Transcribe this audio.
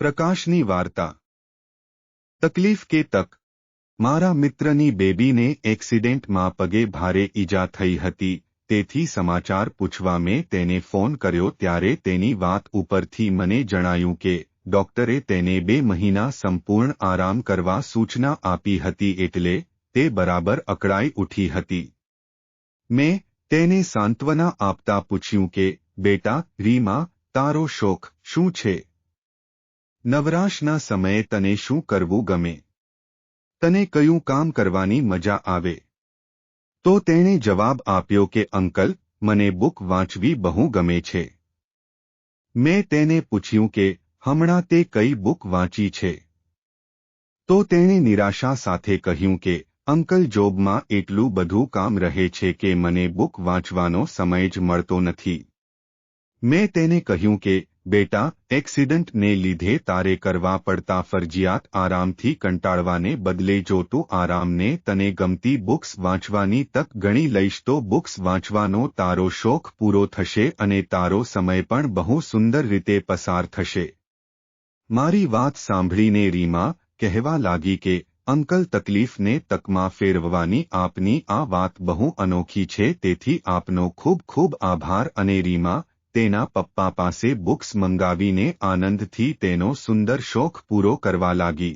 પ્રકાશની વાર્તા. તકલીફ કે તક? મારા મિત્રની બેબીને એક્સિડેન્ટમાં પગે ભારે ઈજા થઈ હતી, તેથી સમાચાર પૂછવા મેં તેને ફોન કર્યો ત્યારે તેની વાત ઉપરથી મને જણાયું કે, ડોક્ટરે તેને બે મહિના સંપૂર્ણ આરામ કરવા સૂચના આપી હતી એટલે તે બરાબર અકળાઈ ઉઠી હતી. મેં તેને સાંત્વના આપતા પૂછ્યું કે, બેટા, રીમા, તારો શોખ શું છે? નવરાશના સમયે તને શું કરવું ગમે? તને કયું કામ કરવાની મજા આવે? તો તેણે જવાબ આપ્યો કે, અંકલ, મને બુક વાંચવી બહુ ગમે છે. મેં તેને પૂછ્યું કે, હમણાં તે કઈ બુક વાંચી છે? તો તેણે નિરાશા સાથે કહ્યું કે, અંકલ, જોબમાં એટલું બધું કામ રહે છે કે મને બુક વાંચવાનો સમય જ મળતો નથી. મેં તેને કહ્યું કે બેટા એક્સિડન્ટને લીધે તારે કરવા પડતા ફરજિયાત આરામથી કંટાળવાને બદલે જો તું આરામને તને ગમતી બુક્સ વાંચવાની તક ગણી લઈશ તો બુક્સ વાંચવાનો તારો શોખ પૂરો થશે અને તારો સમય પણ બહુ સુંદર રીતે પસાર થશે. મારી વાત સાંભળીને રીમા કહેવા લાગી કે, અંકલ તકલીફને તકમાં ફેરવવાની આપની આ વાત બહુ અનોખી છે, તેથી આપનો ખૂબ ખૂબ આભાર અને રીમા તેના પપ્પા પાસે બુક્સ મંગાવીને આનંદથી તેનો સુંદર શોખ પૂરો કરવા લાગી.